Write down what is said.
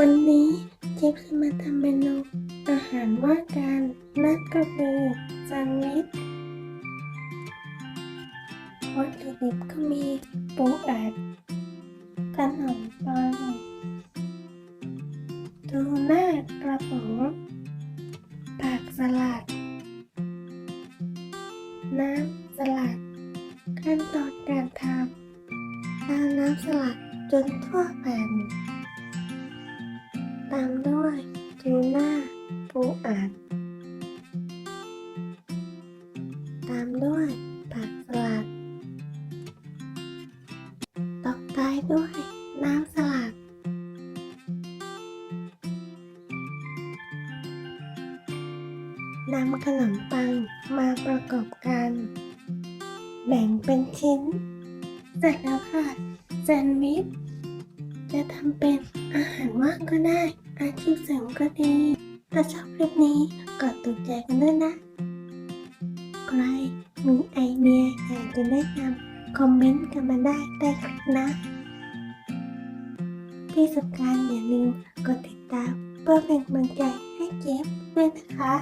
วันนี้เจี๊จะมาทำเมนูอาหารว่างกันนั่นก็คือแซนด์วิชวัตถุดิบก็มีปูอัดขนมปังทูน่ากระป๋องผักสลัด น้ำสลัด ขั้นตอนการทำทาน้ำสลัดจนทั่วแผ่น ตามด้วยทูน่าปูอัด ตามด้วยผักสลัดตบท้ายด้วยน้ำสลัด นำขนมปังมาประกอบกัน แบ่งเป็นชิ้น เสร็จแล้วค่ะแซนด์วิชจะทำเป็นอาหารว่างก็ได้ อาชีพเสริมก็ดี ถ้าชอบคลิปนี้กดถูกใจกันด้วยนะ ใครมีไอเดียอยากจะแนะนำคอมเมนต์กันมาได้ใต้คลิปนะ ที่สำคัญอย่าลืมกดติดตามเพื่อเป็นกำลังใจให้เจฟด้วยนะคะ